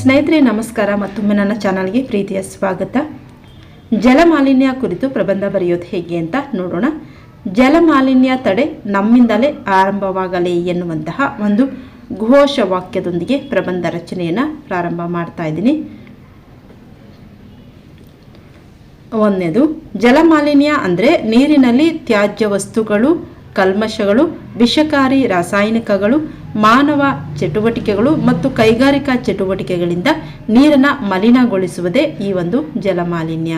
ಸ್ನೇಹಿತರೆ, ನಮಸ್ಕಾರ ಮತ್ತೊಮ್ಮೆ ನನ್ನ ಚಾನಲ್ಗೆ ಪ್ರೀತಿಯ ಸ್ವಾಗತ. ಜಲಮಾಲಿನ್ಯ ಕುರಿತು ಪ್ರಬಂಧ ಬರೆಯೋದು ಹೇಗೆ ಅಂತ ನೋಡೋಣ. ಜಲಮಾಲಿನ್ಯ ತಡೆ ನಮ್ಮಿಂದಲೇ ಆರಂಭವಾಗಲಿ ಎನ್ನುವಂತಹ ಒಂದು ಘೋಷ ವಾಕ್ಯದೊಂದಿಗೆ ಪ್ರಬಂಧ ರಚನೆಯನ್ನು ಪ್ರಾರಂಭ ಮಾಡ್ತಾ ಇದ್ದೀನಿ. ಒಂದನೇದು, ಜಲಮಾಲಿನ್ಯ ಅಂದರೆ ನೀರಿನಲ್ಲಿ ತ್ಯಾಜ್ಯ ವಸ್ತುಗಳು ಕಲ್ಮಶಗಳು, ವಿಷಕಾರಿ ರಾಸಾಯನಿಕಗಳು, ಮಾನವ ಚಟುವಟಿಕೆಗಳು ಮತ್ತು ಕೈಗಾರಿಕಾ ಚಟುವಟಿಕೆಗಳಿಂದ ನೀರನ್ನು ಮಲಿನಗೊಳಿಸುವುದೇ ಈ ಒಂದು ಜಲಮಾಲಿನ್ಯ.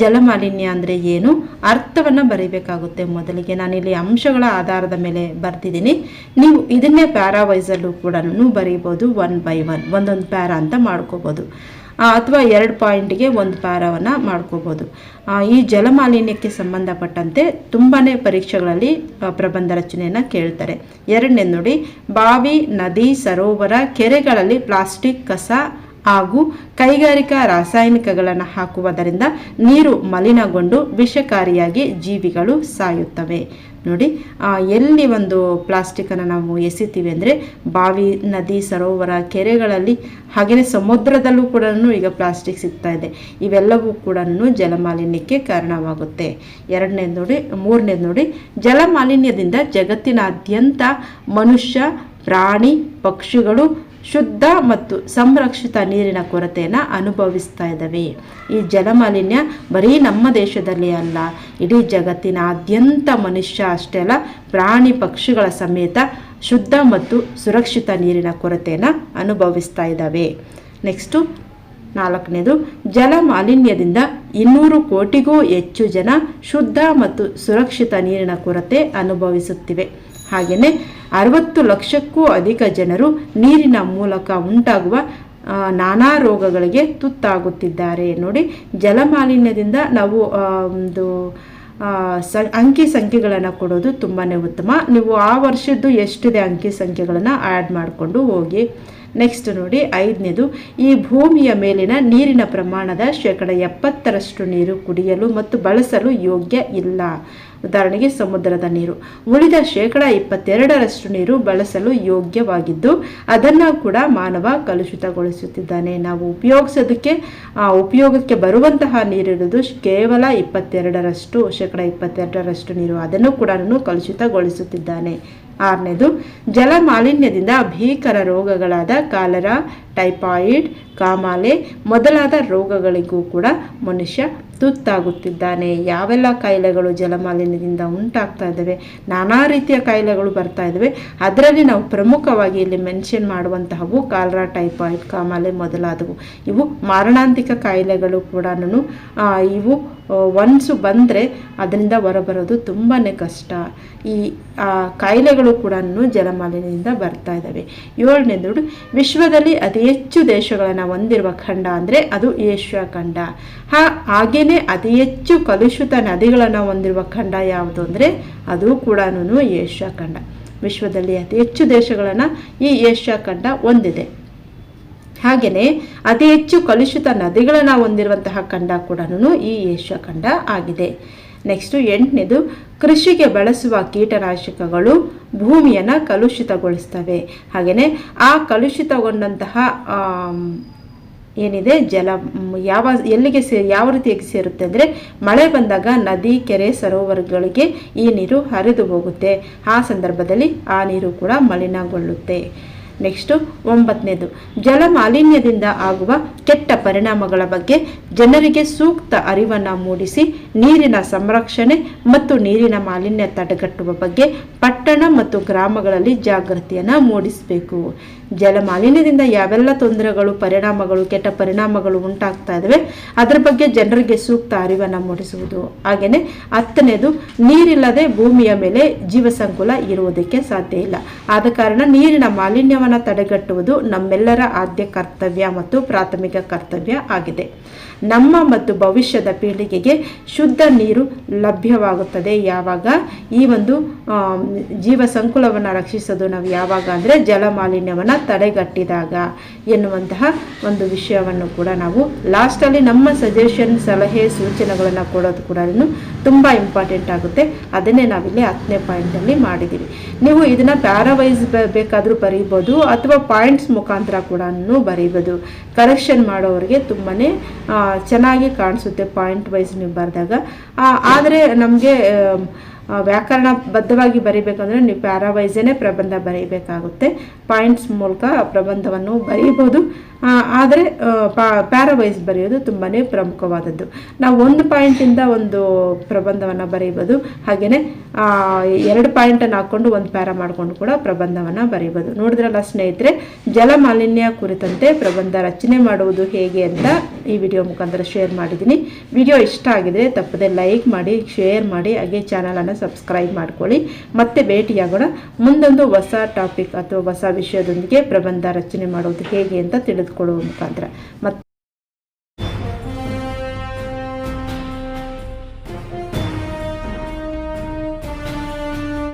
ಜಲಮಾಲಿನ್ಯ ಅಂದರೆ ಏನು? ಅರ್ಥವನ್ನು ಬರೀಬೇಕಾಗುತ್ತೆ ಮೊದಲಿಗೆ. ನಾನಿಲ್ಲಿ ಅಂಶಗಳ ಆಧಾರದ ಮೇಲೆ ಬರ್ತಿದ್ದೀನಿ ನೀವು ಇದನ್ನೇ ಪ್ಯಾರಾವೈಸಲ್ಲೂ ಕೂಡ ಬರೀಬೋದು, ಒನ್ ಬೈ ಒನ್, ಒಂದೊಂದು ಪ್ಯಾರಾ ಅಂತ ಮಾಡ್ಕೋಬೋದು. ಅಥವಾ ಎರಡು ಪಾಯಿಂಟ್ಗೆ ಒಂದು ಪ್ಯಾರವನ್ನು ಮಾಡ್ಕೋಬೋದು. ಈ ಜಲಮಾಲಿನ್ಯಕ್ಕೆ ಸಂಬಂಧಪಟ್ಟಂತೆ ತುಂಬಾ ಪರೀಕ್ಷೆಗಳಲ್ಲಿ ಪ್ರಬಂಧ ರಚನೆಯನ್ನು ಕೇಳ್ತಾರೆ. ಎರಡನೇ ನೋಡಿ, ಬಾವಿ, ನದಿ, ಸರೋವರ, ಕೆರೆಗಳಲ್ಲಿ ಪ್ಲಾಸ್ಟಿಕ್, ಕಸ ಹಾಗೂ ಕೈಗಾರಿಕಾ ರಾಸಾಯನಿಕಗಳನ್ನು ಹಾಕುವುದರಿಂದ ನೀರು ಮಲಿನಗೊಂಡು ವಿಷಕಾರಿಯಾಗಿ ಜೀವಿಗಳು ಸಾಯುತ್ತವೆ. ನೋಡಿ ಎಲ್ಲಿ ಒಂದು ಪ್ಲಾಸ್ಟಿಕ್ಕನ್ನು ನಾವು ಎಸಿತೀವಿ ಅಂದರೆ ಬಾವಿ, ನದಿ, ಸರೋವರ, ಕೆರೆಗಳಲ್ಲಿ ಹಾಗೆಯೇ ಸಮುದ್ರದಲ್ಲೂ ಕೂಡ ಈಗ ಪ್ಲಾಸ್ಟಿಕ್ ಸಿಗ್ತಾ ಇದೆ. ಇವೆಲ್ಲವೂ ಕೂಡ ಜಲಮಾಲಿನ್ಯಕ್ಕೆ ಕಾರಣವಾಗುತ್ತೆ. ಎರಡನೇದು ನೋಡಿ, ಮೂರನೇದು ನೋಡಿ, ಜಲಮಾಲಿನ್ಯದಿಂದ ಜಗತ್ತಿನಾದ್ಯಂತ ಮನುಷ್ಯ ಪ್ರಾಣಿ, ಪಕ್ಷಿಗಳು ಶುದ್ಧ ಮತ್ತು ಸಂರಕ್ಷಿತ ನೀರಿನ ಕೊರತೆಯನ್ನು ಅನುಭವಿಸ್ತಾ ಇದ್ದಾವೆ. ಈ ಜಲಮಾಲಿನ್ಯ ಬರೀ ನಮ್ಮ ದೇಶದಲ್ಲಿ ಅಲ್ಲ, ಇಡೀ ಜಗತ್ತಿನಾದ್ಯಂತ ಮನುಷ್ಯ ಅಷ್ಟೇ ಅಲ್ಲ, ಪ್ರಾಣಿ, ಪಕ್ಷಿಗಳ ಸಮೇತ ಶುದ್ಧ ಮತ್ತು ಸುರಕ್ಷಿತ ನೀರಿನ ಕೊರತೆಯನ್ನು ಅನುಭವಿಸ್ತಾ ಇದ್ದಾವೆ. ನೆಕ್ಸ್ಟು ನಾಲ್ಕನೇದು ಜಲ ಮಾಲಿನ್ಯದಿಂದ ಇನ್ನೂರು ಕೋಟಿಗೂ ಹೆಚ್ಚು ಜನ ಶುದ್ಧ ಮತ್ತು ಸುರಕ್ಷಿತ ನೀರಿನ ಕೊರತೆ ಅನುಭವಿಸುತ್ತಿವೆ. ಹಾಗೆಯೇ ಅರವತ್ತು ಲಕ್ಷಕ್ಕೂ ಅಧಿಕ ಜನರು ನೀರಿನ ಮೂಲಕ ಉಂಟಾಗುವ ನಾನಾ ರೋಗಗಳಿಗೆ ತುತ್ತಾಗುತ್ತಿದ್ದಾರೆ. ನೋಡಿ, ಜಲಮಾಲಿನ್ಯದಿಂದ ನಾವು ಒಂದು ಸ, ಅಂಕಿ ಸಂಖ್ಯೆಗಳನ್ನು ಕೊಡೋದು ತುಂಬಾ ಉತ್ತಮ. ನೀವು ಆ ವರ್ಷದ್ದು ಎಷ್ಟಿದೆ ಅಂಕಿ ಸಂಖ್ಯೆಗಳನ್ನು ಆ್ಯಡ್ ಮಾಡಿಕೊಂಡು ಹೋಗಿ. ನೆಕ್ಸ್ಟ್ ನೋಡಿ, ಐದನೇದು, ಈ ಭೂಮಿಯ ಮೇಲಿನ ನೀರಿನ ಪ್ರಮಾಣದ ಶೇಕಡ ಎಪ್ಪತ್ತರಷ್ಟು ನೀರು ಕುಡಿಯಲು ಮತ್ತು ಬಳಸಲು ಯೋಗ್ಯ ಇಲ್ಲ. ಉದಾಹರಣೆಗೆ, ಸಮುದ್ರದ ನೀರು. ಉಳಿದ ಶೇಕಡ ಇಪ್ಪತ್ತೆರಡರಷ್ಟು ನೀರು ಬಳಸಲು ಯೋಗ್ಯವಾಗಿದ್ದು, ಅದನ್ನು ಕೂಡ ಮಾನವ ಕಲುಷಿತಗೊಳಿಸುತ್ತಿದ್ದಾನೆ. ನಾವು ಉಪಯೋಗಿಸೋದಕ್ಕೆ ಉಪಯೋಗಕ್ಕೆ ಬರುವಂತಹ ನೀರಿರುವುದು ಕೇವಲ ಇಪ್ಪತ್ತೆರಡರಷ್ಟು, ಶೇಕಡ ಇಪ್ಪತ್ತೆರಡರಷ್ಟು ನೀರು. ಅದನ್ನು ಕೂಡ ಕಲುಷಿತಗೊಳಿಸುತ್ತಿದ್ದಾನೆ. ಆರನೇದು ಜಲ ಮಾಲಿನ್ಯದಿಂದ ಭೀಕರ ರೋಗಗಳಾದ ಕಾಲರಾ ಟೈಫಾಯಿಡ್ ಕಾಮಾಲೆ ಮೊದಲಾದ ರೋಗಗಳಿಗೂ ಕೂಡ ಮನುಷ್ಯ ತುತ್ತಾಗುತ್ತಿದ್ದಾನೆ ಯಾವೆಲ್ಲ ಕಾಯಿಲೆಗಳು ಜಲಮಾಲಿನ್ಯದಿಂದ ಉಂಟಾಗ್ತಾ ಇದ್ದಾವೆ, ನಾನಾ ರೀತಿಯ ಕಾಯಿಲೆಗಳು ಬರ್ತಾ ಇದ್ದಾವೆ, ಅದರಲ್ಲಿ ನಾವು ಪ್ರಮುಖವಾಗಿ ಇಲ್ಲಿ ಮೆನ್ಷನ್ ಮಾಡುವಂತಹವು ಕಾಲರಾ ಟೈಫಾಯ್ಡ್ ಕಾಮಾಲೆ ಮೊದಲಾದವು. ಇವು ಮಾರಣಾಂತಿಕ ಕಾಯಿಲೆಗಳು ಕೂಡ ಇವು ಒನ್ಸು ಬಂದರೆ ಅದರಿಂದ ಹೊರಬರೋದು ತುಂಬಾ ಕಷ್ಟ. ಈ ಕಾಯಿಲೆಗಳು ಕೂಡ ಜಲಮಾಲಿನ್ಯದಿಂದ ಬರ್ತಾ ಇದ್ದಾವೆ. ಏಳನೇದು ವಿಶ್ವದಲ್ಲಿ ಅತಿ ಹೆಚ್ಚು ದೇಶಗಳನ್ನು ಹೊಂದಿರುವ ಖಂಡ ಅಂದರೆ ಅದು ಏಷ್ಯಾ ಖಂಡ. ಹಾ ಹಾಗೇನೆ ಅತಿ ಹೆಚ್ಚು ಕಲುಷಿತ ನದಿಗಳನ್ನು ಹೊಂದಿರುವ ಖಂಡ ಯಾವುದು ಅಂದರೆ ಅದು ಕೂಡ ಏಷ್ಯಾ ಖಂಡ. ವಿಶ್ವದಲ್ಲಿ ಅತಿ ಹೆಚ್ಚು ದೇಶಗಳನ್ನು ಈ ಏಷ್ಯಾ ಖಂಡ ಹೊಂದಿದೆ. ಹಾಗೆಯೇ ಅತಿ ಹೆಚ್ಚು ಕಲುಷಿತ ನದಿಗಳನ್ನು ಹೊಂದಿರುವಂತಹ ಖಂಡ ಕೂಡ ಈ ಏಷ್ಯಾ ಖಂಡ ಆಗಿದೆ. ನೆಕ್ಸ್ಟು ಎಂಟನೇದು, ಕೃಷಿಗೆ ಬಳಸುವ ಕೀಟನಾಶಕಗಳು ಭೂಮಿಯನ್ನು ಕಲುಷಿತಗೊಳಿಸ್ತವೆ. ಹಾಗೆಯೇ ಆ ಕಲುಷಿತಗೊಂಡಂತಹ ಏನಿದೆ? ಜಲ ಯಾವ, ಎಲ್ಲಿಗೆ ಸೇ, ಯಾವ ರೀತಿಯಾಗಿ ಸೇರುತ್ತೆ ಅಂದರೆ, ಮಳೆ ಬಂದಾಗ ನದಿ, ಕೆರೆ, ಸರೋವರಗಳಿಗೆ ಈ ನೀರು ಹರಿದು ಹೋಗುತ್ತೆ. ಆ ಸಂದರ್ಭದಲ್ಲಿ ಆ ನೀರು ಕೂಡ ಮಲಿನಗೊಳ್ಳುತ್ತೆ. ನೆಕ್ಸ್ಟು ಒಂಬತ್ತನೇದು ಜಲ ಮಾಲಿನ್ಯದಿಂದ ಆಗುವ ಕೆಟ್ಟ ಪರಿಣಾಮಗಳ ಬಗ್ಗೆ ಜನರಿಗೆ ಸೂಕ್ತ ಅರಿವನ್ನು ಮೂಡಿಸಿ, ನೀರಿನ ಸಂರಕ್ಷಣೆ ಮತ್ತು ನೀರಿನ ಮಾಲಿನ್ಯ ತಡೆಗಟ್ಟುವ ಬಗ್ಗೆ ಪಟ್ಟಣ ಮತ್ತು ಗ್ರಾಮಗಳಲ್ಲಿ ಜಾಗೃತಿಯನ್ನು ಮೂಡಿಸಬೇಕು. ಜಲ ಮಾಲಿನ್ಯದಿಂದ ಯಾವೆಲ್ಲ ತೊಂದರೆಗಳು, ಪರಿಣಾಮಗಳು, ಕೆಟ್ಟ ಪರಿಣಾಮಗಳು ಉಂಟಾಗ್ತಾ ಇದ್ದಾವೆ ಅದರ ಬಗ್ಗೆ ಜನರಿಗೆ ಸೂಕ್ತ ಅರಿವನ್ನು ಮೂಡಿಸುವುದು. ಹಾಗೆಯೇ ಹತ್ತನೇದು, ನೀರಿಲ್ಲದೆ ಭೂಮಿಯ ಮೇಲೆ ಜೀವಸಂಕುಲ ಇರುವುದಕ್ಕೆ ಸಾಧ್ಯ ಇಲ್ಲ. ಆದ ಕಾರಣ ನೀರಿನ ಮಾಲಿನ್ಯವನ್ನು ತಡೆಗಟ್ಟುವುದು ನಮ್ಮೆಲ್ಲರ ಆದ್ಯ ಕರ್ತವ್ಯ ಮತ್ತು ಪ್ರಾಥಮಿಕ ಕರ್ತವ್ಯ ಆಗಿದೆ. ನಮ್ಮ ಮತ್ತು ಭವಿಷ್ಯದ ಪೀಳಿಗೆಗೆ ಶುದ್ಧ ನೀರು ಲಭ್ಯವಾಗುತ್ತದೆ. ಯಾವಾಗ? ಈ ಒಂದು ಜೀವ ಸಂಕುಲವನ್ನು ರಕ್ಷಿಸೋದು ನಾವು ಯಾವಾಗ ಅಂದರೆ ಜಲ ಮಾಲಿನ್ಯವನ್ನು ತಡೆಗಟ್ಟಿದಾಗ ಎನ್ನುವಂತಹ ಒಂದು ವಿಷಯವನ್ನು ಕೂಡ ನಾವು ಲಾಸ್ಟಲ್ಲಿ ನಮ್ಮ ಸಜೆಷನ್ ಸಲಹೆ, ಸೂಚನೆಗಳನ್ನು ಕೊಡೋದು ಕೂಡ ತುಂಬ ಇಂಪಾರ್ಟೆಂಟ್ ಆಗುತ್ತೆ. ಅದನ್ನೇ ನಾವಿಲ್ಲಿ ಹತ್ತನೇ ಪಾಯಿಂಟಲ್ಲಿ ಮಾಡಿದ್ದೀವಿ. ನೀವು ಇದನ್ನು ಪ್ಯಾರಾವೈಸ್ ಬೇಕಾದರೂ ಬರೀಬೋದು, ಅಥವಾ ಪಾಯಿಂಟ್ಸ್ ಮುಖಾಂತರ ಕೂಡ ಬರೀಬೋದು. ಕರೆಕ್ಷನ್ ಮಾಡೋರಿಗೆ ತುಂಬಾ ಚೆನ್ನಾಗಿ ಕಾಣಿಸುತ್ತೆ ಪಾಯಿಂಟ್ ವೈಸ್ ನೀವು ಬರೆದಾಗ. ಆದರೆ ನಮಗೆ ವ್ಯಾಕರಣಬದ್ಧವಾಗಿ ಬರೀಬೇಕಂದ್ರೆ ನೀವು ಪ್ಯಾರಾವೈಸೇನೆ ಪ್ರಬಂಧ ಬರೀಬೇಕಾಗುತ್ತೆ. ಪಾಯಿಂಟ್ಸ್ ಮೂಲಕ ಪ್ರಬಂಧವನ್ನು ಬರೀಬೋದು ಆ, ಆದರೆ ಪ್ಯಾರಾವೈಸ್ ಬರೆಯೋದು ತುಂಬಾ ಪ್ರಮುಖವಾದದ್ದು. ನಾವು ಒಂದು ಪಾಯಿಂಟಿಂದ ಒಂದು ಪ್ರಬಂಧವನ್ನು ಬರೀಬೋದು ಹಾಗೆಯೇ ಎರಡು ಪಾಯಿಂಟನ್ನು ಹಾಕ್ಕೊಂಡು ಒಂದು ಪ್ಯಾರಾ ಮಾಡಿಕೊಂಡು ಕೂಡ ಪ್ರಬಂಧವನ್ನು ಬರೀಬೋದು ನೋಡಿದ್ರಲ್ಲ ಸ್ನೇಹಿತರೆ ಜಲ ಮಾಲಿನ್ಯ ಕುರಿತಂತೆ ಪ್ರಬಂಧ ರಚನೆ ಮಾಡುವುದು ಹೇಗೆ ಅಂತ ಈ ವಿಡಿಯೋ ಮುಖಾಂತರ ಶೇರ್ ಮಾಡಿದ್ದೀನಿ. ವಿಡಿಯೋ ಇಷ್ಟ ಆಗಿದೆ ತಪ್ಪದೆ ಲೈಕ್ ಮಾಡಿ ಶೇರ್ ಮಾಡಿ ಹಾಗೆ ಚಾನಲನ್ನು ಸಬ್ಸ್ಕ್ರೈಬ್ ಮಾಡ್ಕೊಳ್ಳಿ. ಮತ್ತೆ ಭೇಟಿಯಾಗೋಣ. ಮುಂದೊಂದು ಹೊಸ ಟಾಪಿಕ್ ಅಥವಾ ಹೊಸ ವಿಷಯದೊಂದಿಗೆ ಪ್ರಬಂಧ ರಚನೆ ಮಾಡೋದು ಹೇಗೆ ಅಂತ ತಿಳಿದುಕೊಳ್ಳುವ ಮುಖಾಂತರ. ಮತ್ತೆ